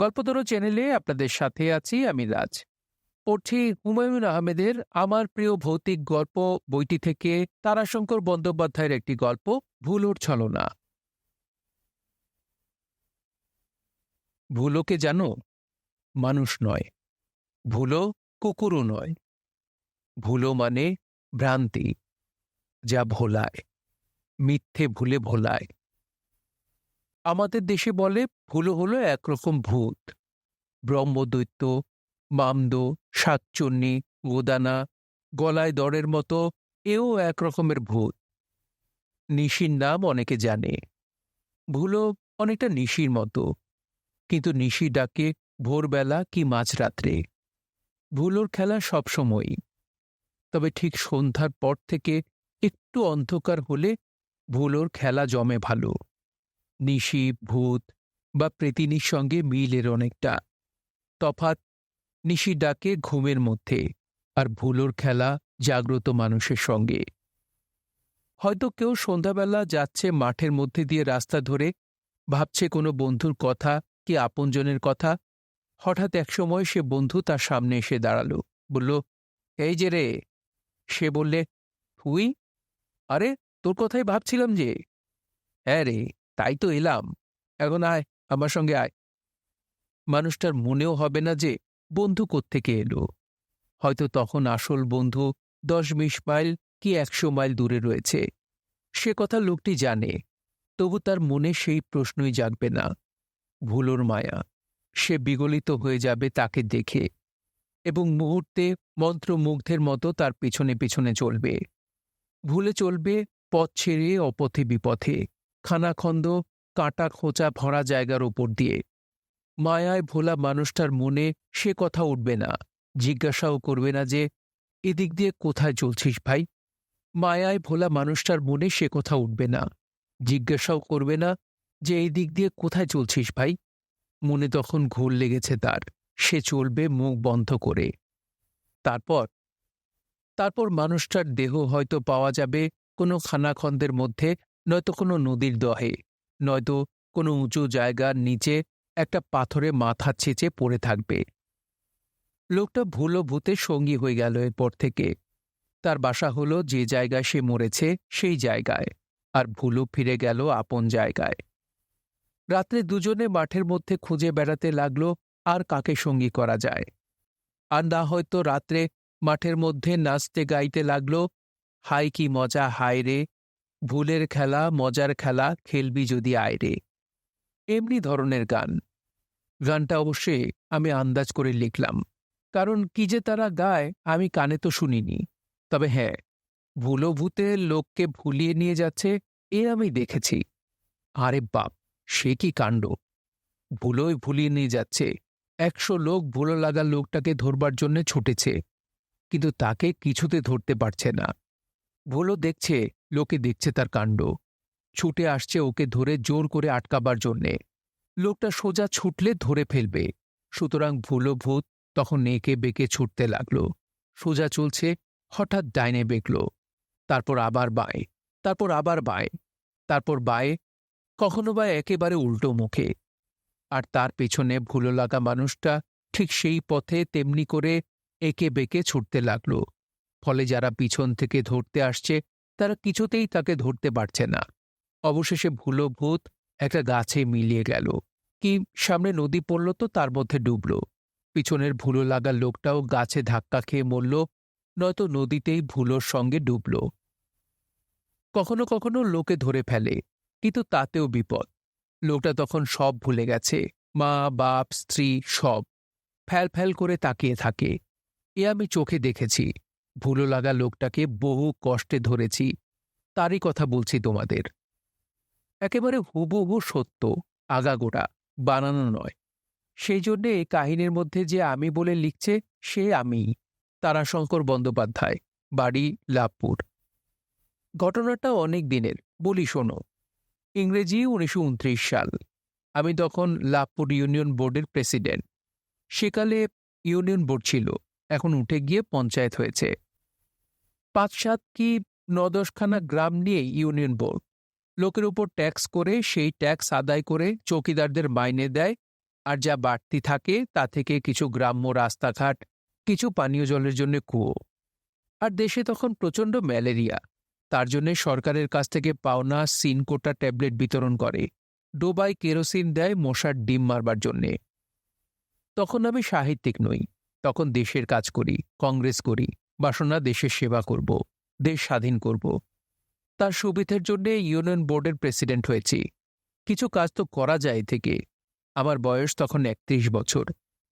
গল্পতরু চ্যানেলে আপনাদের সাথে আছি আমি রাজ। পড়ছি হুমায়ুন আহমেদের আমার প্রিয় ভৌতিক গল্প বইটি থেকে তারাশঙ্কর বন্দ্যোপাধ্যায়ের একটি গল্প ভুলোর ছলনা ভুলোকে জানো? মানুষ নয়। ভুলো কুকুরও নয়। ভুলো মানে ভ্রান্তি। যা ভোলায়। মিথ্যে ভুলে ভোলায়। আমাদের দেশে বলে ভুলো হলো একরকম ভূত। ব্রহ্মদৈত্য, মামদ, শাকচুন্নি, গোদানা, গলায় দরের মতো, এও এক রকমের ভূত। নিশির নাম অনেকে জানে। ভুলো অনেকটা নিশির মতো। কিন্তু নিশি ডাকে ভোরবেলা কি মাঝরাত্রে। ভুলোর খেলা সবসময়ই তবে ঠিক সন্ধ্যার পর থেকে একটু অন্ধকার হলে ভুলোর খেলা জমে ভালো। নিশি ভূত বা প্রেতিনির সঙ্গে মিলের অনেকটা তফাৎ। নিশি ডাকে ঘুমের মধ্যে আর ভুলোর খেলা জাগ্রত মানুষের সঙ্গে। হয়তো কেউ সন্ধ্যাবেলা যাচ্ছে মাঠের মধ্যে দিয়ে রাস্তা ধরে, ভাবছে কোনো বন্ধুর কথা কি আপনজনের কথা। হঠাৎ একসময় সে বন্ধু তার সামনে এসে দাঁড়াল, বলল, এই যে রে। সে বললে, তুই? আরে, তোর কথাই ভাবছিলাম যে। হ্যাঁ রে। তাই তো এলাম। এখন আয়, আমার সঙ্গে আয়। মানুষটার মনেও হবে না যে, বন্ধু কোত্থেকে এলো? হয়তো তখন আসল বন্ধু দশ বিশ মাইল কি একশো মাইল দূরে রয়েছে। সে কথা লোকটি জানে, তবু তার মনে সেই প্রশ্নই জাগবে না। ভুলোর মায়া, সে বিগলিত হয়ে যাবে তাকে দেখে এবং মুহূর্তে মন্ত্রমুগ্ধের মতো তার পিছনে পিছনে চলবে। ভুলে চলবে পথ ছেড়ে অপথে বিপথে। খানাখন্দ কাঁটা খোঁচা ভরা জায়গার ওপর দিয়ে। মায়ায় ভোলা মানুষটার মনে সে কথা উঠবে না। জিজ্ঞাসাও করবে না যে, এদিক দিয়ে কোথায় চলছিস ভাই? মায়ায় ভোলা মানুষটার মনে সে কথা উঠবে না। জিজ্ঞাসাও করবে না যে এই দিক দিয়ে কোথায় চলছিস ভাই? মনে তখন ঘোর লেগেছে তার। সে চলবে মুখ বন্ধ করে। তারপর? তারপর মানুষটার দেহ হয়তো পাওয়া যাবে কোনো খানাখন্দের মধ্যে নয়তো কোনো নদীর দহে নয়তো কোনো উঁচু জায়গার নিচে একটা পাথরে মাথা ছেঁচে পড়ে থাকবে। লোকটা ভুলো ভূতে সঙ্গী হয়ে গেল এরপর থেকে। তার বাসা হলো যে জায়গায় সে মরেছে, সেই জায়গায়, আর ভুলো ফিরে গেল আপন জায়গায়। রাত্রে দুজনে মাঠের মধ্যে খুঁজে বেড়াতে লাগল, আর কাকে সঙ্গী করা যায়। আর না হয়তো রাত্রে মাঠের মধ্যে নাচতে গাইতে লাগল, হাই কি মজা, হায় রে। ভুলের খেলা, মজার খেলা, খেলবি যদি আয় রে। এমনি ধরনের গান। গানটা অবশ্যই আমি আন্দাজ করে লিখলাম। কারণ কি যে তারা গায়, আমি কানে তো শুনিনি। তবে হ্যাঁ ভুলো ভূতে লোককে ভুলিয়ে নিয়ে যাচ্ছে, এ আমি দেখেছি। আরে বাপ, সে কি কাণ্ড! ভুলোয় ভুলিয়ে নিয়ে যাচ্ছে। একশো লোক ভুলো লাগা লোকটাকে ধরবার জন্য ছুটেছে। কিন্তু তাকে কিছুতে ধরতে পারছে না। ভুলো দেখছে লোকে দেখছে তার কাণ্ড। ছুটে আসছে ওকে ধরে জোর করে আটকাবার জন্যে। লোকটা সোজা ছুটলে ধরে ফেলবে। সুতরাং ভুলো ভূত তখন নেকে বেঁকে ছুটতে লাগল। সোজা চলছে, হঠাৎ ডাইনে বেঁকল। তারপর আবার বাঁয়ে, তারপর আবার বাঁয়ে, তারপর বাঁয়ে, কখনো বা একেবারে উল্টো মুখে। আর তার পেছনে ভুলো লাগা মানুষটা ঠিক সেই পথে তেমনি করে একে বেঁকে ছুটতে লাগল। ফলে যারা পিছন থেকে ধরতে আসছে তারা কিছুতেই তাকে ধরতে পারছে না। অবশেষে ভুলো ভূত একটা গাছে মিলিয়ে গেল। কি সামনে নদী পড়ল তো তার মধ্যে ডুবল। পিছনের ভুলো লাগা লোকটাও গাছে ধাক্কা খেয়ে মরল, নয়তো নদীতেই ভুলোর সঙ্গে ডুবল। কখনো কখনো লোকে ধরে ফেলে, কিন্তু তাতেও বিপদ। লোকটা তখন সব ভুলে গেছে, মা, বাপ, স্ত্রী, সব। ফ্যাল ফ্যাল করে তাকিয়ে থাকে। এ আমি চোখে দেখেছি। ভুলো লাগা লোকটাকে বহু কষ্টে ধরেছি, তারই কথা বলছি তোমাদের। একেবারে হুবহু সত্য, আগাগোড়া, বানানো নয়। সেই জন্যে এই কাহিনীর মধ্যে যে আমি বলে লিখছে, সে আমি তারাশঙ্কর বন্দ্যোপাধ্যায়, বাড়ি লাভপুর। ঘটনাটা অনেক দিনের, বলি শোনো। ইংরেজি উনিশশো উনত্রিশ সাল। আমি তখন লাভপুর ইউনিয়ন বোর্ডের প্রেসিডেন্ট। সেকালে ইউনিয়ন বোর্ড ছিল, এখন উঠে গিয়ে পঞ্চায়েত হয়েছে। পাঁচ সাত কি ন দশখানা গ্রাম নিয়ে ইউনিয়ন বোর্ড। লোকের উপর ট্যাক্স করে সেই ট্যাক্স আদায় করে চৌকিদারদের মাইনে দেয়, আর যা বাড়তি থাকে তা থেকে কিছু গ্রাম্য রাস্তাঘাট, কিছু পানীয় জলের জন্য কুয়ো। আর দেশে তখন প্রচণ্ড ম্যালেরিয়া। তার জন্য সরকারের কাছ থেকে পাওনা সিনকোটা ট্যাবলেট বিতরণ করে। ডোবায় কেরোসিন দেয় মশার ডিম মারবার জন্যে। তখন আমি সাহিত্যিক নই, তখন দেশের কাজ করি, কংগ্রেস করি। বাসনা দেশের সেবা করব, দেশ স্বাধীন করব। তার সুবিধের জন্য ইউনিয়ন বোর্ডের প্রেসিডেন্ট হয়েছি। কিছু কাজ তো করা যায় থেকে। আমার বয়স তখন একত্রিশ বছর।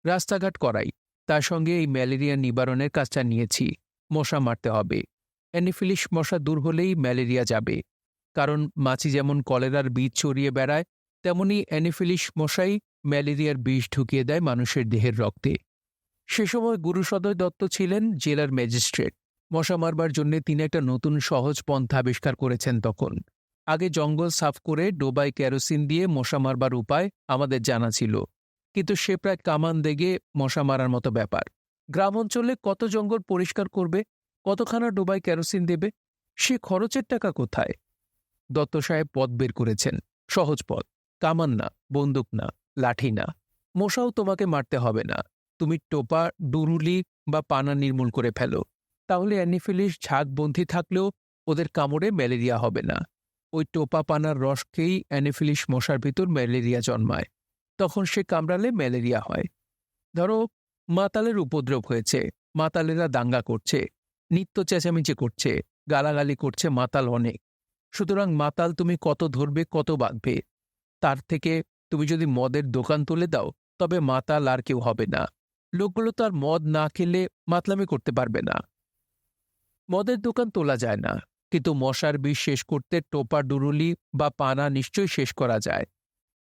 রাস্তাঘাট করাই। তার সঙ্গে এই ম্যালেরিয়া নিবারণের কাজটা নিয়েছি। মশা মারতে হবে। অ্যানিফিলিস মশা দূর হলেই ম্যালেরিয়া যাবে। কারণ মাছি যেমন কলেরার বীজ ছড়িয়ে বেড়ায়, তেমনি অ্যানিফিলিস মশাই ম্যালেরিয়ার বিষ ঢুকিয়ে দেয় মানুষের দেহের রক্তে। সে সময় গুরুসদয় দত্ত ছিলেন জেলার ম্যাজিস্ট্রেট। মশা মারবার জন্য তিনি একটা নতুন সহজ পন্থা আবিষ্কার করেছেন তখন। আগে জঙ্গল সাফ করে ডোবায় কেরোসিন দিয়ে মশা মারবার উপায় আমাদের জানা ছিল। কিন্তু সে প্রায় কামান দেগে মশা মারার মতো ব্যাপার। গ্রাম অঞ্চলে কত জঙ্গল পরিষ্কার করবে, কতখানা ডোবায় কেরোসিন দেবে, সে খরচের টাকা কোথায়? দত্ত সাহেব পথ বের করেছেন। সহজ পথ। কামান না, বন্দুক না, লাঠি না। মশাও তোমাকে মারতে হবে না। তুমি টোপা, ডুরুলি বা পানা নির্মূল করে ফেলো। তাহলে অ্যানিফিলিস ঝাঁকবন্ধী থাকলেও ওদের কামড়ে ম্যালেরিয়া হবে না। ওই টোপা পানার রস খেয়েই অ্যানিফিলিস মশার ভিতর ম্যালেরিয়া জন্মায়। তখন সে কামড়ালে ম্যালেরিয়া হয়। ধরো, মাতালের উপদ্রব হয়েছে, মাতালেরা দাঙ্গা করছে, নিত্য চেঁচামেচি করছে, গালাগালি করছে মাতাল অনেক। সুতরাং মাতাল তুমি কত ধরবে, কত বাঁধবে? তার থেকে তুমি যদি মদের দোকান তুলে দাও, তবে মাতাল আর কেউ হবে না। লোকগুলো তো আর মদ না খেলে মাতলামি করতে পারবে না। মদের দোকান তোলা যায় না, কিন্তু মশার বিষ শেষ করতে টোপা ডুরুলি বা পানা নিশ্চয়ই শেষ করা যায়।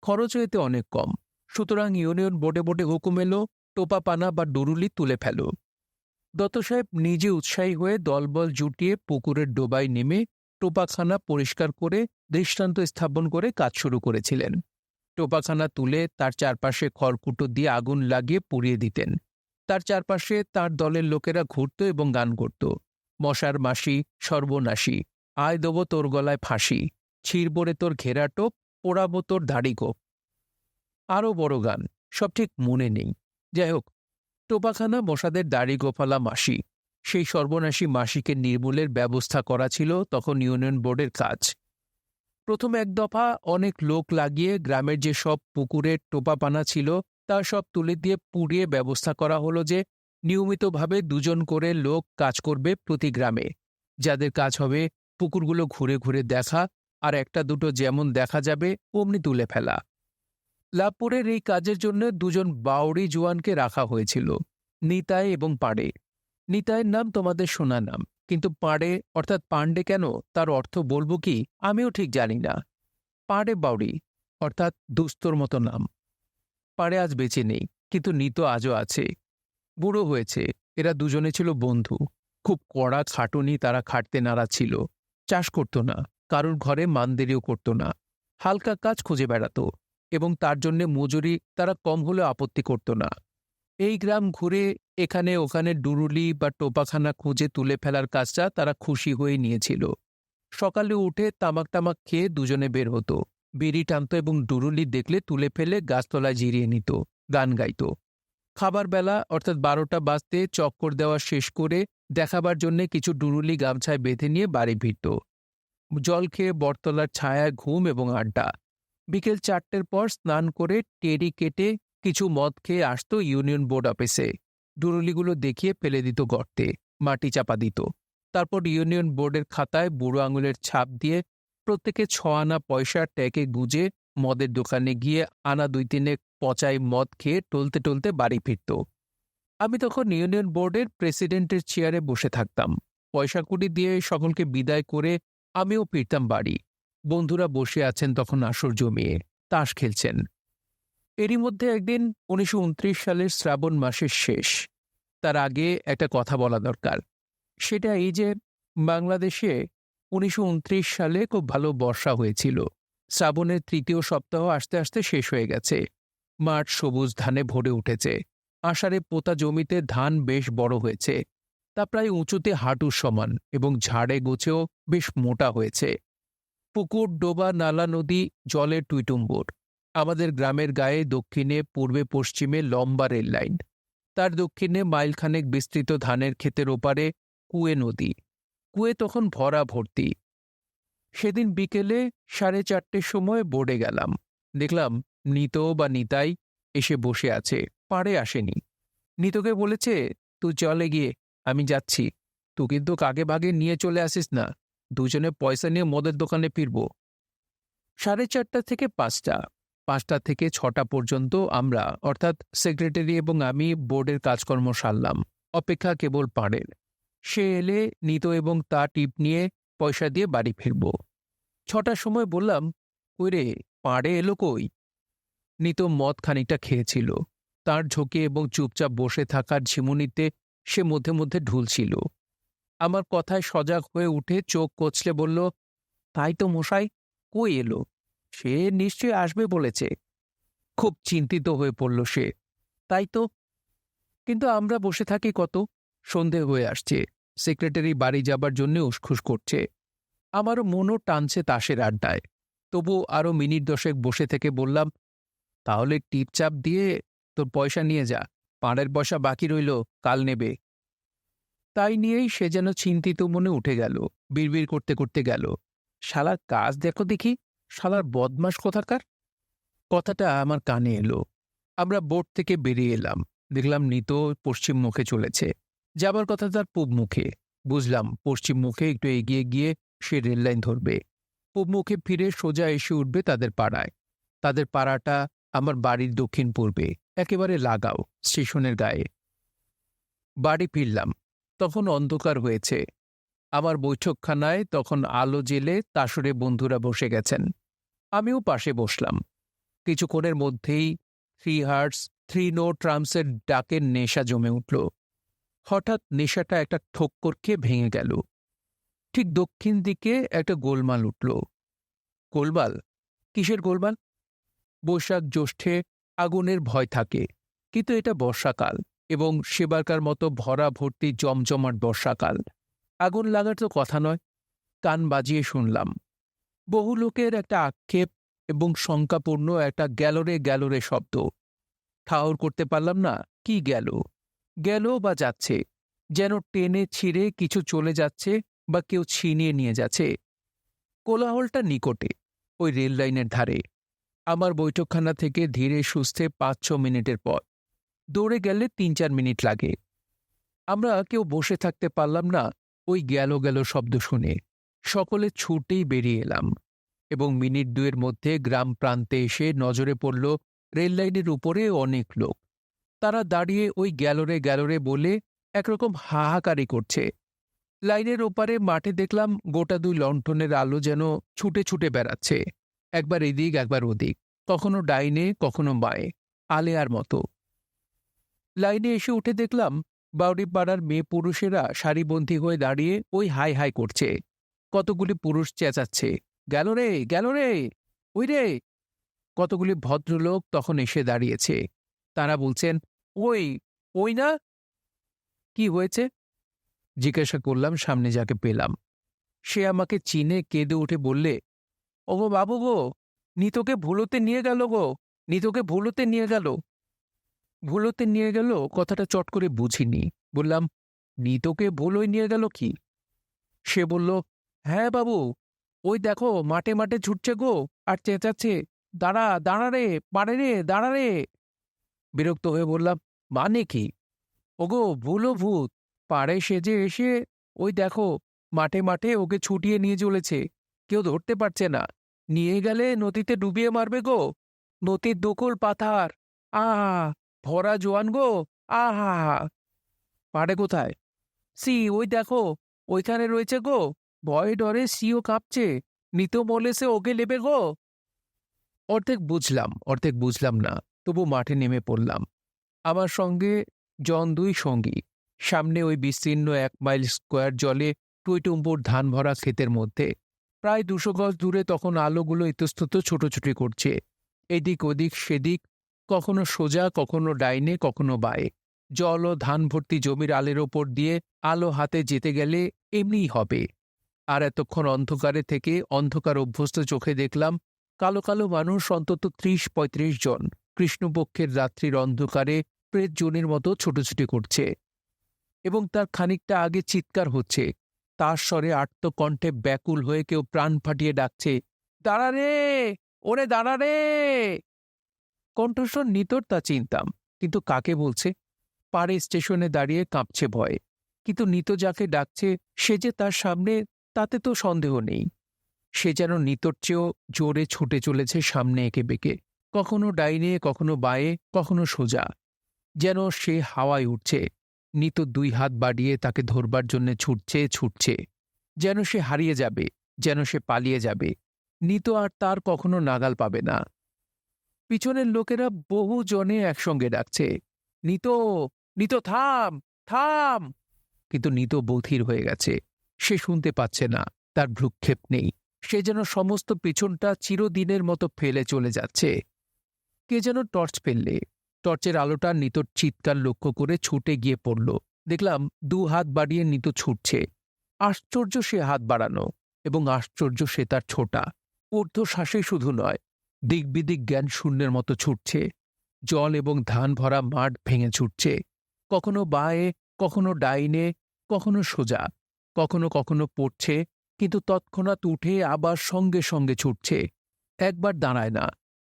খরচ এতে অনেক কম। সুতরাং ইউনিয়ন বোর্ডে বোর্ডে হুকুম এলো, টোপা, পানা বা ডুরুলি তুলে ফেলো। দত্ত সাহেব নিজে উৎসাহী হয়ে দলবল জুটিয়ে পুকুরের ডোবায় নেমে টোপাখানা পরিষ্কার করে দৃষ্টান্ত স্থাপন করে কাজ শুরু করেছিলেন। টোপাখানা তুলে তার চারপাশে খড়কুটো দিয়ে আগুন লাগিয়ে পুড়িয়ে দিতেন। তার চারপাশে তার দলের লোকেরা ঘুরত এবং গান করত। মশার মাসি, সর্বনাশী, আয় দেব তোর গলায় ফাঁসি ছিড়বরে তোর ঘেরা টোপ, পোড়াবো তোর দাড়ি গোপ। আরও বড় গান, সব ঠিক মনে নেই। যাই হোক, টোপাখানা মশাদের দাড়ি গোপালা মাসি, সেই সর্বনাশী মাসিকে নির্মূলের ব্যবস্থা করা ছিল তখন ইউনিয়ন বোর্ডের কাজ। প্রথম এক দফা অনেক লোক লাগিয়ে গ্রামের যে সব পুকুরের টোপাপানা ছিল, তা সব তুলে দিয়ে পুড়িয়ে ব্যবস্থা করা হলো যে, নিয়মিতভাবে দুজন করে লোক কাজ করবে প্রতি গ্রামে। যাদের কাজ হবে, পুকুরগুলো ঘুরে ঘুরে দেখা আর একটা দুটো যেমন দেখা যাবে, অমনি তুলে ফেলা। লাভপুরের এই কাজের জন্য দুজন বাউরি জোয়ানকে রাখা হয়েছিল, নিতাই এবং পাড়ে। নিতাইয়ের নাম তোমাদের শোনা নাম, কিন্তু পাড়ে, অর্থাৎ পাণ্ডে কেন? তার অর্থ বলব কি? আমিও ঠিক জানি না। পাড়ে বাউরি অর্থাৎ দুস্তর মতো নাম। পাড়ে আজ বেঁচে নেই, কিন্তু নিত আজও আছে। বুড়ো হয়েছে, এরা দুজনে ছিল বন্ধু। খুব কড়া খাটুনি তারা খাটতে নাড়া ছিল। চাষ করত না, কারুর ঘরে মানদেরিও করত না। হালকা কাজ খুঁজে বেড়াত, এবং তার জন্যে মজুরি তারা কম হলেও আপত্তি করত না। এই গ্রাম ঘুরে এখানে ওখানে ডুরুলি বা টোপাখানা খুঁজে তুলে ফেলার কাজটা তারা খুশি হয়ে নিয়েছিল। সকালে উঠে তামাক টামাক খেয়ে দুজনে বের হতো। বিড়ি টানত এবং ডুরুলি দেখলে তুলে ফেলে গাছতলায় জিরিয়ে নিত, গান গাইত। খাবার বেলা, অর্থাৎ বারোটা বাজতে চক্কর দেওয়া শেষ করে দেখাবার জন্যে কিছু ডুরুলি গামছায় বেঁধে নিয়ে বাড়ি ফিরত। জল খেয়ে বটতলার ছায়ায় ঘুম এবং আড্ডা। বিকেল চারটের পর স্নান করে টেরি কেটে কিছু মদ খেয়ে আসতো ইউনিয়ন বোর্ড অফিসে। ডুরুলিগুলো দেখিয়ে ফেলে দিত গর্তে, মাটি চাপা দিত। তারপর ইউনিয়ন বোর্ডের খাতায় বুড়ো আঙুলের ছাপ দিয়ে প্রত্যেকে ছ আনা পয়সা ট্যাকে গুজে মদের দোকানে গিয়ে আনা দুই তিনে পচাই মদ খেয়ে টলতে টলতে বাড়ি ফিরত। আমি তখন ইউনিয়ন বোর্ডের প্রেসিডেন্টের চেয়ারে বসে থাকতাম। পয়সা কুড়ি দিয়ে সকলকে বিদায় করে আমিও ফিরতাম বাড়ি। বন্ধুরা বসে আছেন তখন আসর জমিয়ে, তাস খেলছেন। এরই মধ্যে একদিন উনিশশো উনত্রিশ সালের শ্রাবণ মাসের শেষ। তার আগে একটা কথা বলা দরকার। সেটা এই যে বাংলাদেশে উনিশশো উনত্রিশ সালে খুব ভালো বর্ষা হয়েছিল। শ্রাবণের তৃতীয় সপ্তাহ আস্তে আস্তে শেষ হয়ে গেছে। মাঠ সবুজ ধানে ভরে উঠেছে। আষাঢ়ে পোতা জমিতে ধান বেশ বড় হয়েছে। তা প্রায় উঁচুতে হাঁটুর সমান এবং ঝাড়ে গোছেও বেশ মোটা হয়েছে। পুকুর, ডোবা, নালা, নদী, জলের টুইটুম্বুর। আমাদের গ্রামের গায়ে দক্ষিণে, পূর্বে পশ্চিমে লম্বা রেল লাইন। তার দক্ষিণে মাইলখানেক বিস্তৃত ধানের ক্ষেতের ওপারে কুয়ে নদী। কুয়ে তখন ভরা ভর্তি। সেদিন বিকেলে সাড়ে চারটের সময় বোর্ডে গেলাম। দেখলাম নিত বা নিতাই এসে বসে আছে, পাড়ে আসেনি। নিতকে বলেছে, তুই চলে গিয়ে, আমি যাচ্ছি। তুই কিন্তু কাকে ভাগে নিয়ে চলে আসিস না। দুজনে পয়সা নিয়ে মদের দোকানে ফিরব। সাড়ে চারটা থেকে পাঁচটা। পাঁচটা থেকে ছটা পর্যন্ত আমরা, অর্থাৎ সেক্রেটারি এবং আমি বোর্ডের কাজকর্ম সারলাম। অপেক্ষা কেবল পাড়ের। সে এলে নিত এবং তা টিপ নিয়ে পয়সা দিয়ে বাড়ি ফিরব। ছটার সময় বললাম ওই রে পাড়ে এলো কই? নিত মদ খানিকটা খেয়েছিল। তার ঝোঁকে এবং চুপচাপ বসে থাকার ঝিমুনিতে সে মধ্যে মধ্যে ঢুলছিল। আমার কথায় সজাগ হয়ে উঠে চোখ কচলে বলল, তাই তো মশাই, কই এলো? সে নিশ্চয়ই আসবে বলেছে। খুব চিন্তিত হয়ে পড়ল সে। তাই তো? কিন্তু আমরা বসে থাকি কত? সন্ধে হয়ে আসছে। সেক্রেটারি বাড়ি যাবার জন্য উসখুস করছে। আমারও মনও টানছে তাসের আড্ডায়। তবু আরও মিনিট দশেক বসে থেকে বললাম, তাহলে টিপচাপ দিয়ে তোর পয়সা নিয়ে যা। পাড়ের পয়সা বাকি রইল, কাল নেবে। তাই নিয়েই সে যেন চিন্তিত মনে উঠে গেল, বিড়বিড় করতে করতে গেল। শালার কাজ দেখো দেখি শালার বদমাস কোথাকার? কথাটা আমার কানে এলো। আমরা বোট থেকে বেরিয়ে এলাম। দেখলাম নিত পশ্চিম মুখে চলেছে। যাবার কথা তার পূব মুখে। বুঝলাম পশ্চিম মুখে একটু এগিয়ে গিয়ে সে রেললাইন ধরবে। পূব মুখে ফিরে সোজা এসে উঠবে তাদের পাড়ায়। তাদের পাড়াটা আমার বাড়ির দক্ষিণ পূর্বে। একেবারে লাগাও স্টেশনের গায়ে। বাড়ি ফিরলাম। তখন অন্ধকার হয়েছে। আমার বৈঠকখানায় তখন আলো জেলে তাসরে বন্ধুরা বসে গেছেন। আমিও পাশে বসলাম। কিছুক্ষণের মধ্যেই থ্রি হার্টস, থ্রি নো ট্রামসের ডাকের নেশা জমে উঠল। হঠাৎ নেশাটা একটা ঠোক্কর খেয়ে ভেঙে গেল। ঠিক দক্ষিণ দিকে একটা গোলমাল উঠল। গোলমাল? কিসের গোলমাল? বৈশাখ জ্যৈষ্ঠে আগুনের ভয় থাকে, কিন্তু এটা বর্ষাকাল এবং সেবারকার মতো ভরা ভর্তি জমজমাট বর্ষাকাল। আগুন লাগার তো কথা নয়। কান বাজিয়ে শুনলাম। বহু লোকের একটা আক্ষেপ এবং শঙ্কাপূর্ণ একটা গ্যালোরে গ্যালোরে শব্দ। ঠাউর করতে পারলাম না, কি গেল? গেল বা যাচ্ছে? যেন টেনে ছিঁড়ে কিছু চলে যাচ্ছে বা কেউ ছিনিয়ে নিয়ে যাচ্ছে। কোলাহলটা নিকটে, ওই রেল লাইনের ধারে। আমার বৈঠকখানা থেকে ধীরে সুস্থে পাঁচ ছ মিনিটের পর। দৌড়ে গেলে তিন চার মিনিট লাগে। আমরা কেউ বসে থাকতে পারলাম না, ওই গেল গেল শব্দ শুনে। সকলে ছুটেই বেরিয়ে এলাম এবং মিনিট দুয়ের মধ্যে গ্রাম প্রান্তে এসে নজরে পড়ল রেললাইনের উপরে অনেক লোক। তারা দাঁড়িয়ে ওই গ্যালোরে গ্যালোরে বলে একরকম হাহাকারি করছে। লাইনের ওপারে মাঠে দেখলাম গোটা দুই লণ্ঠনের আলো যেন ছুটে ছুটে বেড়াচ্ছে। একবার এদিক, একবার ওদিক, কখনো ডাইনে, কখনো বাঁয়ে, আলেয়ার মতো। লাইনে এসে উঠে দেখলাম বাউরিপাড়ার মেয়ে পুরুষেরা সারিবন্ধী হয়ে দাঁড়িয়ে ওই হাই হাই করছে। কতগুলি পুরুষ চেঁচাচ্ছে, গেল রে গেল রে, ওই রে। কতগুলি ভদ্রলোক তখন এসে দাঁড়িয়েছে। তারা বলছেন, ওই ওই না? কি হয়েছে? জিজ্ঞাসা করলাম, সামনে যাকে পেলাম। সে আমাকে চিনে, কেঁদে উঠে বললে ও গো বাবু গো, নিতোকে ভুলোতে নিয়ে গেল গো, নিতোকে ভুলোতে নিয়ে গেল। ভুলোতে নিয়ে গেল? কথাটা চট করে বুঝিনি। বললাম, নিতোকে ভুলোই নিয়ে গেল কি? সে বলল হ্যাঁ বাবু, ওই দেখো মাঠে মাঠে ছুটছে গো, আর চেঁচাচ্ছে, দাঁড়া দাঁড়া রে, পারে রে, দাঁড়া রে। বিরক্ত হয়ে বললাম মানে কি? ওগো, ভুলো ভূত, পাড়ে সেজে এসে, ওই দেখো, মাঠে মাঠে ওকে ছুটিয়ে নিয়ে চলেছে, কেউ ধরতে পারছে না, নিয়ে গেলে নদীতে ডুবিয়ে মারবে গো, নদীর দোকল পাথার আহা ভরা জোয়ান গো আহা পাড়ে কোথায়? সি, ওই দেখো, ওইখানে রয়েছে গো ভয়ে ডরে সিও কাঁপছে নিত বলে সে ওকে নেবে গো। অর্ধেক বুঝলাম অর্ধেক বুঝলাম না তবু মাঠে নেমে পড়লাম। আমার সঙ্গে জন দুই সঙ্গী, সামনে ওই বিস্তীর্ণ এক মাইল স্কোয়ার জলে টুইটুম্বুর ধান ভরা ক্ষেতের মধ্যে। প্রায় দুশো গজ দূরে তখন আলোগুলো ইতস্তত ছোটোছুটি করছে। এদিক ওদিক সেদিক, কখনো সোজা, কখনো ডাইনে, কখনো বায়ে। জল ও ধান ভর্তি জমির আলের ওপর দিয়ে আলো হাতে যেতে গেলে এমনিই হবে। আর এতক্ষণ অন্ধকারে থেকে অন্ধকার অভ্যস্ত চোখে দেখলাম কালো কালো মানুষ অন্তত ত্রিশ পঁয়ত্রিশ জন। কৃষ্ণপক্ষের রাত্রির অন্ধকারে প্রেত জনের মতো ছোটাছুটি করছে। এবং তার খানিকটা আগে চিৎকার হচ্ছে। তার স্বরে আর্তকণ্ঠে ব্যাকুল হয়ে কেউ প্রাণ ফাটিয়ে ডাকছে, দাঁড়া রে! ওরে দাঁড়া রে! কণ্ঠস্বর নিতর তা চিনতাম, কিন্তু কাকে বলছে? পাড়ে স্টেশনে দাঁড়িয়ে কাঁপছে ভয়ে। কিন্তু নিত যাকে ডাকছে, সে যে তার সামনে তাতে তো সন্দেহ নেই। সে যেন নিতর চেয়েও জোরে ছুটে চলেছে সামনে এঁকে বেঁকে। কখনো ডাইনে, কখনো বায়ে, কখনো সোজা। যেন সে হাওয়ায় উঠছে। নিত দুই হাত বাড়িয়ে তাকে ধরবার জন্য ছুটছে ছুটছে। যেন সে হারিয়ে যাবে, যেন সে পালিয়ে যাবে। নিত আর তার কখনো নাগাল পাবে না। পিছনের লোকেরা বহু জনে একসঙ্গে ডাকছে নিত নিত থাম থাম! কিন্তু নিত বধির হয়ে গেছে। সে শুনতে পাচ্ছে না, তার ভ্রুক্ষেপ নেই। সে যেন সমস্ত পিছনটা চিরদিনের মতো ফেলে চলে যাচ্ছে। কে যেন টর্চ ফেললে। টর্চের আলোটা নিতর চিৎকার লক্ষ্য করে ছুটে গিয়ে পড়ল। দেখলাম দু হাত বাড়িয়ে নিত ছুটছে। আশ্চর্য সে হাত বাড়ানো এবং আশ্চর্য সে তার ছোটা। ঊর্ধ্বশ্বাসে শুধু নয়, দিকবিদিক জ্ঞান শূন্যের মতো ছুটছে। জল এবং ধান ভরা মাঠ ভেঙে ছুটছে। কখনো বায়ে, কখনো ডাইনে, কখনো সোজা। কখনো কখনো পড়ছে, কিন্তু তৎক্ষণাৎ উঠে আবার সঙ্গে সঙ্গে ছুটছে। একবার দাঁড়ায় না।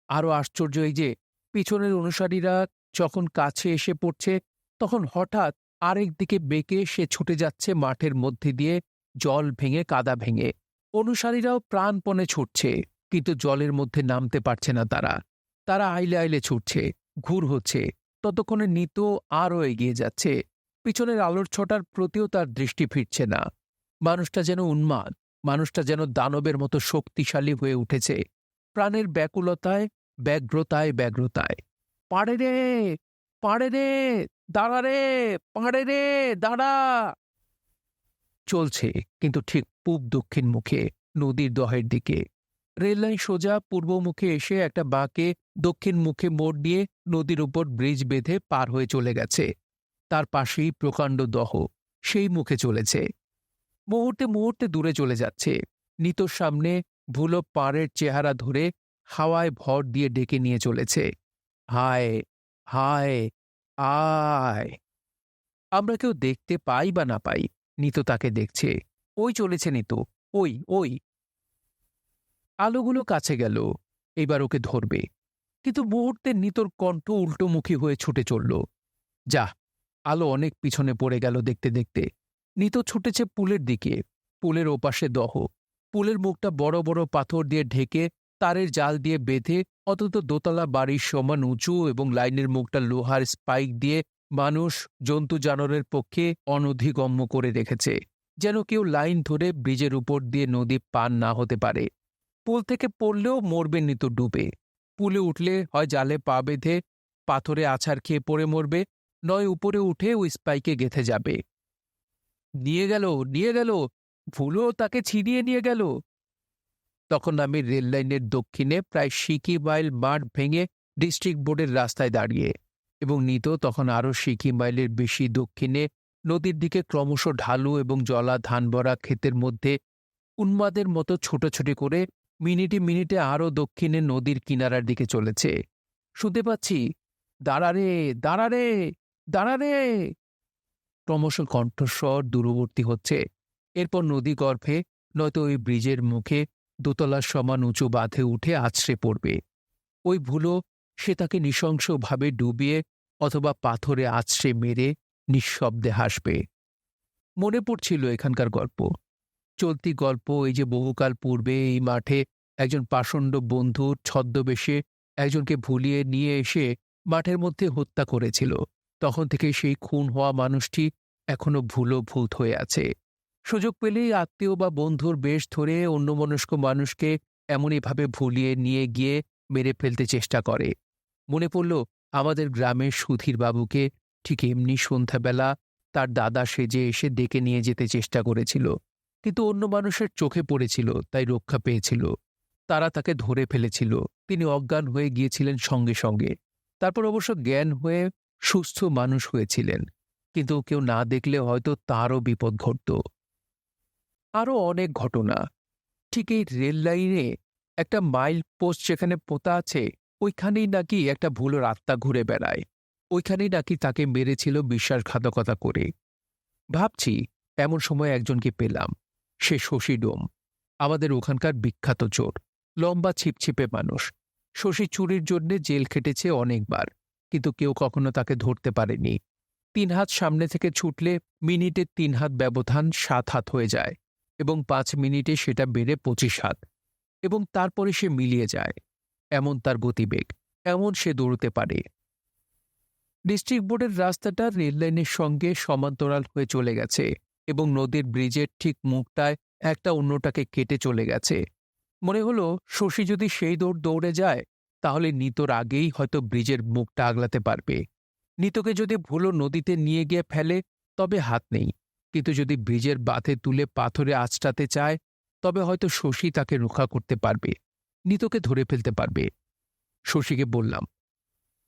আরও আশ্চর্য এই যে, পিছনের অনুসারীরা যখন কাছে এসে পড়ছে, তখন হঠাৎ আরেক দিকে বেঁকে সে ছুটে যাচ্ছে মাঠের মধ্যে দিয়ে, জল ভেঙে কাদা ভেঙে। অনুসারীরাও প্রাণপণে ছুটছে, কিন্তু জলের মধ্যে নামতে পারছে না তারা। তারা আইলে আইলে ছুটছে, ঘুর হচ্ছে। ততক্ষণে নিত আরও এগিয়ে যাচ্ছে। পিছনের আলোর ছটার প্রতিও তার দৃষ্টি ফিরছে না। মানুষটা যেন উন্মাদ, মানুষটা যেন দানবের মতো শক্তিশালী হয়ে উঠেছে। প্রাণের ব্যাকুলতায়, ব্যগ্রতায় ব্যগ্রতায়। পাড়ে রে পাড়ে রে, দাঁড়া রে, পাড়ে রে, দাঁড়া! চলছে, কিন্তু ঠিক পূব দক্ষিণ মুখে, নদীর দহের দিকে। রেললাইন সোজা পূর্ব মুখে এসে একটা বাঁকে দক্ষিণ মুখে মোড় দিয়ে নদীর উপর ব্রিজ বেঁধে পার হয়ে চলে গেছে। তার পাশেই প্রকাণ্ড দহ সেই মুখে চলেছে। মুহূর্তে মুহূর্তে দূরে চলে যাচ্ছে। নিতর সামনে ভুলো পাড়ের চেহারা ধরে হাওয়ায় ভর দিয়ে ডেকে নিয়ে চলেছে। হায় হায়, আয়। আমরা কেউ দেখতে পাই বা না পাই, নিত তাকে দেখছে। ওই চলেছে নিত, ওই ওই। আলোগুলো কাছে গেল, এবার ওকে ধরবে। কিন্তু মুহূর্তে নিতর কণ্ঠ উল্টোমুখী হয়ে ছুটে চলল। যা আলো অনেক পিছনে পড়ে গেল দেখতে দেখতে। নিত ছুটেছে পুলের দিকে। পুলের ওপাশে দহ। পুলের মুখটা বড় বড় পাথর দিয়ে ঢেকে, তারের জাল দিয়ে বেঁধে, অন্তত দোতলা বাড়ির সমান উঁচু এবং লাইনের মুখটা লোহার স্পাইক দিয়ে মানুষ, জন্তু জানোয়ারের পক্ষে অনধিগম্য করে রেখেছে, যেন কেউ লাইন ধরে ব্রিজের উপর দিয়ে নদী পান না হতে পারে। পুল থেকে পড়লেও মরবে নিত ডুবে। পুলে উঠলে হয় জালে পা বেঁধে, পাথরে আছাড় খেয়ে পড়ে মরবে নয়, উপরে উঠে ওই স্পাইকে গেথে যাবে। নিয়ে গেল নিয়ে গেল, ভুলও তাকে ছিনিয়ে নিয়ে গেল। তখন আমি রেললাইনের দক্ষিণে প্রায় সিকি মাইল মাঠ ভেঙে ডিস্ট্রিক্ট বোর্ডের রাস্তায় দাঁড়িয়ে এবং নিত তখন আরও সিকি মাইলের বেশি দক্ষিণে নদীর দিকে ক্রমশ ঢালু এবং জলা ধান ভরা ক্ষেতের মধ্যে উন্মাদের মতো ছোটাছুটি করে মিনিটে মিনিটে আরও দক্ষিণে নদীর কিনারার দিকে চলেছে। শুনতে পাচ্ছি? দাঁড়া রে! দাঁড়া রে ক্রমশ কণ্ঠস্বর দূরবর্তী হচ্ছে। এরপর নদী গর্ভে, নয়তো ওই ব্রিজের মুখে দোতলার সমান উঁচু বাঁধে উঠে আছড়ে পড়বে। ওই ভুলো সে তাকে নৃশংসভাবে ডুবিয়ে অথবা পাথরে আছড়ে মেরে নিঃশব্দে হাসবে। মনে পড়ছিল এখানকার গল্প। চলতি গল্প, এই যে বহুকাল পূর্বে এই মাঠে একজন পাষণ্ড বন্ধুর ছদ্মবেশে একজনকে ভুলিয়ে নিয়ে এসে মাঠের মধ্যে হত্যা করেছিল। তখন থেকে সেই খুন হওয়া মানুষটি এখনও ভুলো ভূত হয়ে আছে। সুযোগ পেলেই আত্মীয় বা বন্ধুর বেশ ধরে অন্যমনস্ক মানুষকে এমনইভাবে ভুলিয়ে নিয়ে গিয়ে মেরে ফেলতে চেষ্টা করে। মনে পড়ল, আমাদের গ্রামের সুধীর বাবুকে ঠিক এমনি সন্ধ্যাবেলা তার দাদা সেজে এসে ডেকে নিয়ে যেতে চেষ্টা করেছিল। কিন্তু অন্য মানুষের চোখে পড়েছিল, তাই রক্ষা পেয়েছিল। তারা তাকে ধরে ফেলেছিল। তিনি অজ্ঞান হয়ে গিয়েছিলেন সঙ্গে সঙ্গে। তারপর অবশ্য জ্ঞান হয়ে সুস্থ মানুষ হয়েছিলেন, কিন্তু কেউ না দেখলে হয়তো তারও বিপদ ঘটত। আরও অনেক ঘটনা। ঠিক এই রেল লাইনে একটা মাইল পোস্ট যেখানে পোতা আছে, ওইখানেই নাকি একটা ভুলোর আত্মা ঘুরে বেড়ায়। ওইখানেই নাকি তাকে মেরেছিল বিশ্বাসঘাতকতা করে। ভাবছি, এমন সময় একজনকে পেলাম। সে শশী ডোম। আমাদের ওখানকার বিখ্যাত চোর। লম্বা ছিপছিপে মানুষ। শশী চুরির জন্যে জেল খেটেছে অনেকবার। কিন্তু কেউ কখনো তাকে ধরতে পারেনি। তিন হাত সামনে থেকে ছুটলে মিনিটে তিন হাত ব্যবধান সাত হাত হয়ে যায় এবং পাঁচ মিনিটে সেটা বেড়ে পঁচিশ হাত এবং তারপরে সে মিলিয়ে যায়। এমন তার গতিবেগ, এমন সে দৌড়তে পারে। ডিস্ট্রিক্ট বোর্ডের রাস্তাটা রেললাইনের সঙ্গে সমান্তরাল হয়ে চলে গেছে এবং নদীর ব্রিজের ঠিক মুখটায় একটা অন্যটাকে কেটে চলে গেছে। মনে হলো শশী যদি সেই দৌড় দৌড়ে যায় তাহলে নিতর আগেই হয়তো ব্রিজের মুখটা আগলাতে পারবে। নিতকে যদি ভুলো নদীতে নিয়ে গিয়ে ফেলে, তবে হাত নেই। কিন্তু যদি ব্রিজের বাঁধে তুলে পাথরে আঁচটাতে চায়, তবে হয়তো শশী তাকে রক্ষা করতে পারবে। নিতকে ধরে ফেলতে পারবে। শশীকে বললাম,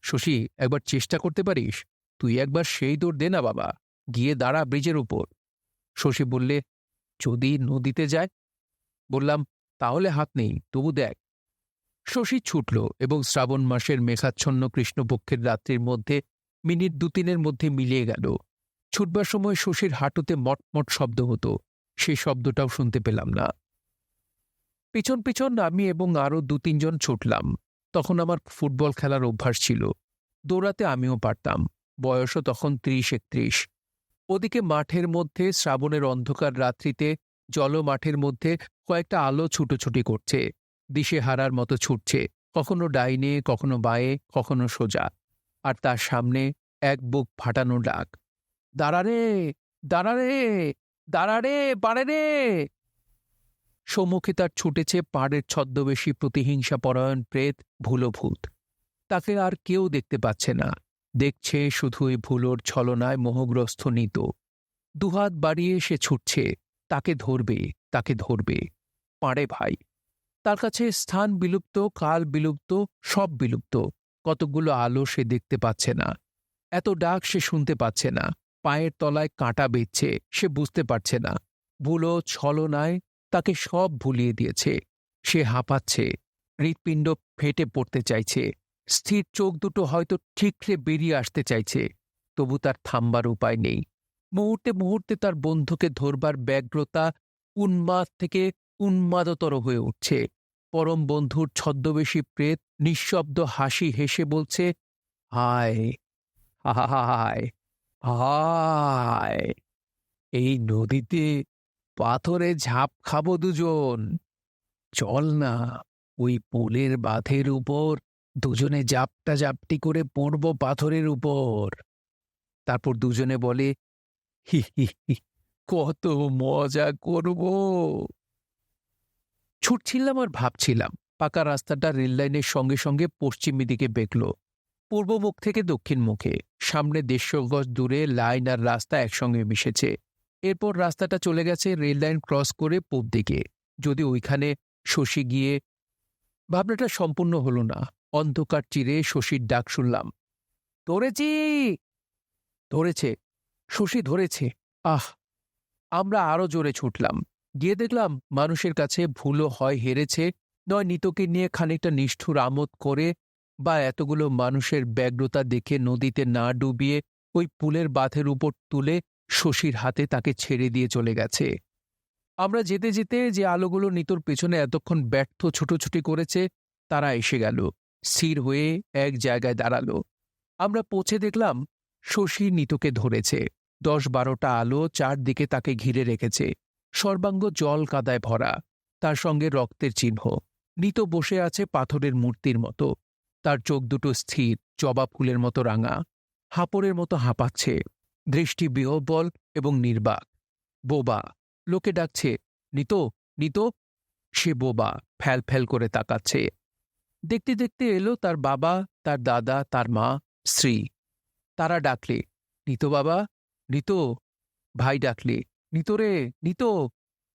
শশী, একবার চেষ্টা করতে পারিস? তুই একবার সেই দৌড় দে না বাবা। গিয়ে দাঁড়া ব্রিজের উপর। শশী বললে, যদি নদীতে যায়? বললাম, তাহলে হাত নেই, তবু দেখ। শশী ছুটল এবং শ্রাবণ মাসের মেঘাচ্ছন্ন কৃষ্ণপক্ষের রাত্রির মধ্যে মিনিট দু তিনের মধ্যে মিলিয়ে গেল। ছুটবার সময় শশীর হাঁটুতে মটমট শব্দ হতো। সেই শব্দটাও শুনতে পেলাম না। পিছন পিছন আমি এবং আরও দু তিনজন ছুটলাম। তখন আমার ফুটবল খেলার অভ্যাস ছিল। দৌড়াতে আমিও পারতাম। বয়সও তখন ত্রিশ একত্রিশ। ওদিকে মাঠের মধ্যে শ্রাবণের অন্ধকার রাত্রিতে জল মাঠের মধ্যে কয়েকটা আলো ছুটোছুটি করছে। দিশে হারার মতো ছুটছে, কখনো ডাইনে, কখনো বায়ে, কখনো সোজা। আর তার সামনে এক বুক ফাটানো ডাক দাঁড়া রে দাঁড়া রে দাঁড়া রে পারে রে! সম্মুখে তার ছুটেছে পাড়ের ছদ্মবেশী প্রতিহিংসা পরায়ণ প্রেত ভুলো ভূত তাকে আর কেউ দেখতে পাচ্ছে না, দেখছে শুধু ওই ভুলোর ছলনায় মোহগ্রস্ত নিত। দুহাত বাড়িয়ে সে ছুটছে, তাকে ধরবে তাকে ধরবে। পাড়ে ভাই তার কাছে স্থান বিলুপ্ত, কাল বিলুপ্ত, সব বিলুপ্ত। কতগুলো আলো সে দেখতে পাচ্ছে না। এত ডাক সে শুনতে পাচ্ছে না। পায়ের তলায় কাঁটা বেচ্ছে সে বুঝতে পারছে না। ভুলো ছলনায় তাকে সব ভুলিয়ে দিয়েছে। সে হাঁপাচ্ছে, হৃৎপিণ্ড ফেটে পড়তে চাইছে। স্থির চোখ দুটো হয়তো ঠিকরে বেরিয়ে আসতে চাইছে। তবু তার থামবার উপায় নেই। মুহূর্তে মুহূর্তে তার বন্ধুকে ধরবার ব্যগ্রতা উন্মাদ থেকে উন্মাদতর হয়ে উঠছে। পরম বন্ধুর ছদ্মবেশী প্রেত নিঃশব্দ হাসি হেসে বলছে, হায় হায় হায়, এই নদীতে পাথরে ঝাঁপ খাব দুজন। চল না, ওই পোলের বাঁধের উপর দুজনে জাপটা জাপটি করে পড়ব পাথরের উপর। তারপর দুজনে বলে, হি হি কত মজা করব। ছুটছিলাম আর ভাবছিলাম, পাকা রাস্তাটা রেললাইনের সঙ্গে সঙ্গে পশ্চিমী দিকে বেঁকল। পূর্ব মুখ থেকে দক্ষিণ মুখে, সামনে দেড়শো গজ দূরে লাইন আর রাস্তা একসঙ্গে মিশেছে। এরপর রাস্তাটা চলে গেছে রেললাইন ক্রস করে পূব দিকে। যদি ওইখানে শশী গিয়ে, ভাবনাটা সম্পূর্ণ হলো না। অন্ধকার চিরে শশীর ডাক শুনলাম, ধরেছি, ধরেছে, শশী ধরেছে, আহ, আমরা আরও জোরে ছুটলাম। গিয়ে দেখলাম মানুষের কাছে ভুলও হয়, হেরেছে। নয়, নিতকে নিয়ে খানিকটা নিষ্ঠুর আমোদ করে বা এতগুলো মানুষের ব্যগ্রতা দেখে নদীতে না ডুবিয়ে ওই পুলের বাঁধের উপর তুলে শশীর হাতে তাকে ছেড়ে দিয়ে চলে গেছে। আমরা যেতে যেতে যে আলোগুলো নিতর পেছনে এতক্ষণ ব্যর্থ, ছুটোছুটি করেছে, তারা এসে গেল, স্থির হয়ে এক জায়গায় দাঁড়াল। আমরা পৌঁছে দেখলাম শশী নিতকে ধরেছে। দশ বারোটা আলো চারদিকে তাকে ঘিরে রেখেছে। সর্বাঙ্গ জল কাদায় ভরা, তার সঙ্গে রক্তের চিহ্ন। নিত বসে আছে পাথরের মূর্তির মতো। তার চোখ দুটো স্থির, জবা ফুলের মতো রাঙা। হাঁপড়ের মতো হাঁপাচ্ছে। দৃষ্টি বিহবল এবং নির্বাক। বোবা, লোকে ডাকছে, নিত নিত। সে বোবা, ফ্যাল ফ্যাল করে তাকাচ্ছে। দেখতে দেখতে এলো তার বাবা, তার দাদা, তার মা, স্ত্রী। তারা ডাকলে, নিত বাবা, নিত। ভাই ডাকলে নিত রে নিত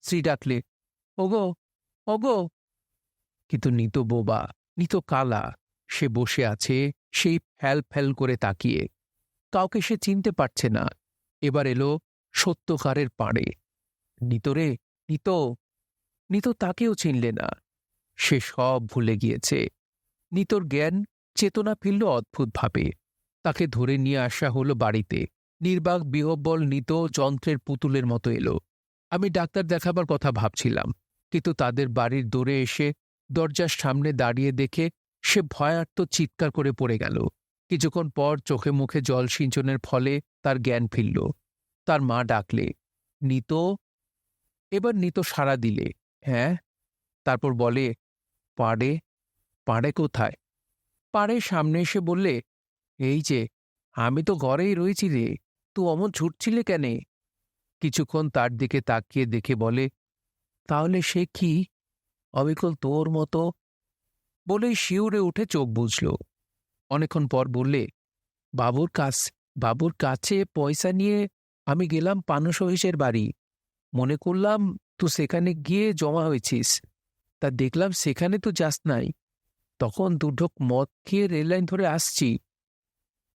স্ত্রী ডাকলে। ওগো ওগো। কিন্তু নিত বোবা, নিত কালা, সে বসে আছে সেই ফ্যাল ফ্যাল করে তাকিয়ে। কাউকে সে চিনতে পারছে না। এবার এলো সত্যকারের পাড়ে। নিতরে, নিত নিত তাকেও চিনলে না। সে সব ভুলে গিয়েছে। নিতর জ্ঞান, চেতনা ফিরল অদ্ভুতভাবে। তাকে ধরে নিয়ে আসা হলো বাড়িতে। নির্বাক বিহব্বল নিত যন্ত্রের পুতুলের মতো এলো। আমি ডাক্তার দেখাবার কথা ভাবছিলাম, কিন্তু তাদের বাড়ির দৌড়ে এসে দরজার সামনে দাঁড়িয়ে দেখে সে ভয়ার্ত চিৎকার করে পড়ে গেল। কিছুক্ষণ পর চোখে মুখে জল সিঞ্চনের ফলে তার জ্ঞান ফিরল। তার মা ডাকলে, নিত, এবার নিত সাড়া দিলে। হ্যাঁ? তারপর বলে, পাড়ে পাড়ে কোথায়? পাড়ে সামনে এসে বললে, এই যে, আমি তো ঘরেই রয়েছি রে। তুই অমন ছুটছিলে কেনে? কিছুক্ষণ তার দিকে তাকিয়ে দেখে বলে, তাহলে সে কি? অবিকল তোর মতো? বলেই শিউরে উঠে চোখ বুঝল অনেকক্ষণ পর বললে, বাবুর কাছ, বাবুর কাছে পয়সা নিয়ে আমি গেলাম পানসহিসের বাড়ি। মনে করলাম তুই সেখানে গিয়ে জমা হয়েছিস। তা দেখলাম সেখানে তো যাস নাই। তখন দুঢোক মদ খেয়ে রেললাইন ধরে আসছি।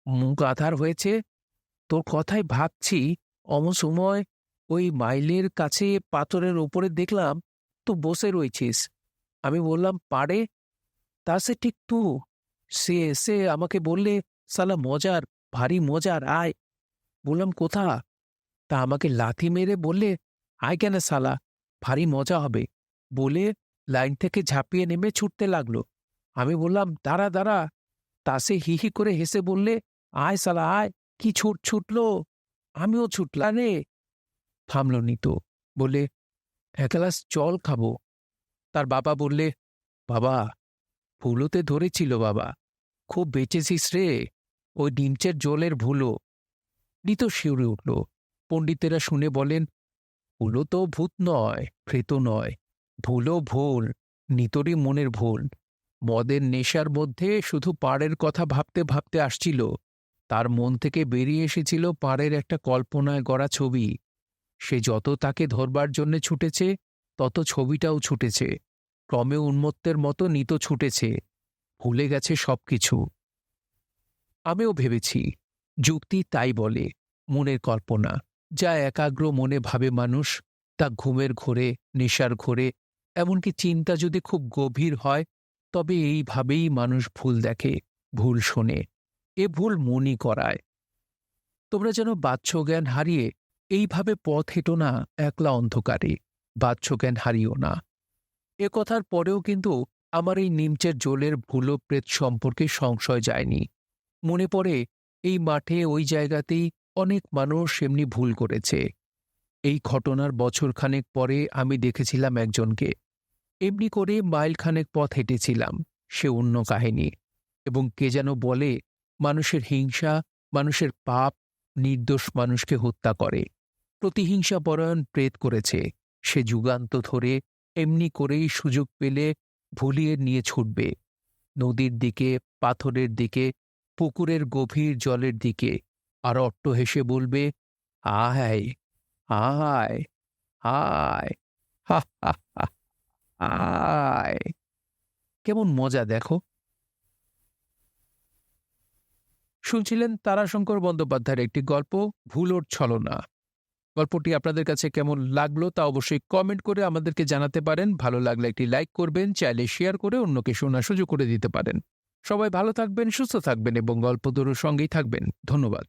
মুখ আধার হয়েছে তোর কথাই ভাবছি অম সময় ওই মাইলের কাছে পাথরের ওপরে দেখলাম, তো বসে রয়েছিস। আমি বললাম, পারে? তা সে ঠিক তু। সে এসে আমাকে বললে, সালা মজার, ভারী মজার, আয়। বললাম, কোথা? তা আমাকে লাথি মেরে বললে, আয় কেন সালা, ভারী মজা হবে। বলে লাইন থেকে ঝাঁপিয়ে নেমে ছুটতে লাগল। আমি বললাম, দাঁড়া দাঁড়া। তা সে হি হি করে হেসে বললে, আয় সালা, আয়। কি ছুট ছুটলো? আমিও ছুটলাম রে। থামল নিত বলে এক গ্লাস জল খাব। তার বাবা বললে, বাবা, ভুলোতে ধরেছিল বাবা। খুব বেঁচেছিস রে, ওই ডিমচের জলের ভুলো। নিত শিউরে উঠল। পণ্ডিতেরা শুনে বলেন, ভুলো তো ভূত নয় প্রেত নয়, ভুলো ভুল, নিতরই মনের ভুল। মদের নেশার মধ্যে শুধু পাড়ের কথা ভাবতে ভাবতে আসছিল। তার মন থেকে বেরিয়ে এসেছিল পাড়ের একটা কল্পনায় গড়া ছবি। সে যত তাকে ধরবার জন্য ছুটেছে, তত ছবিটাও ছুটেছে। ক্রমে উন্মত্তের মতো নিত ছুটেছে। ভুলে গেছে সবকিছু। আমিও ভেবেছি, যুক্তি তাই বলে, মনের কল্পনা। যা একাগ্র মনে ভাবে মানুষ, তা ঘুমের ঘোরে, নেশার ঘোরে, এমনকি চিন্তা যদি খুব গভীর হয়, তবে এইভাবেই মানুষ ভুল দেখে, ভুল শোনে। এ ভুল মনই করায়। তোমরা যেন বাহ্যজ্ঞান হারিয়ে এইভাবে পথ হেঁটো না, একলা অন্ধকারে, বাহ্যজ্ঞান হারিও না। এ কথার পরেও কিন্তু আমার এই নিমচের জোলের ভুলো প্রেত সম্পর্কে সংশয় যায়নি। মনে পড়ে, এই মাঠে ওই জায়গাতেই অনেক মানুষ এমনি ভুল করেছে। এই ঘটনার বছরখানেক পরে আমি দেখেছিলাম একজনকে। এমনি করে মাইলখানেক পথ হেঁটেছিলাম, সে অন্য কাহিনী। এবং কে যেন বলে মানুষের হিংসা, মানুষের পাপ নির্দোষ মানুষকে হত্যা করে। প্রতিহিংসা পরায়ণ প্রেত করেছে। সে যুগান্ত ধরে এমনি করেই সুযোগ পেলে ভুলিয়ে নিয়ে ছুটবে। নদীর দিকে, পাথরের দিকে, পুকুরের গভীর জলের দিকে। আর অট্ট হেসে বলবে, আয় আয় আয়, হা হা আয়। কেমন মজা দেখো। শুনছিলেন তারাশঙ্কর বন্দ্যোপাধ্যায়ের একটি গল্প ভুলোর ছলনা। গল্পটি আপনাদের কাছে কেমন লাগল তা অবশ্যই কমেন্ট করে আমাদেরকে জানাতে পারেন। ভালো লাগলে একটি লাইক করবেন, চাইলে শেয়ার করে অন্যকে শোনা সুযোগ করে দিতে পারেন। সবাই ভালো থাকবেন, সুস্থ থাকবেন এবং গল্প দূরের সঙ্গেই থাকবেন। ধন্যবাদ।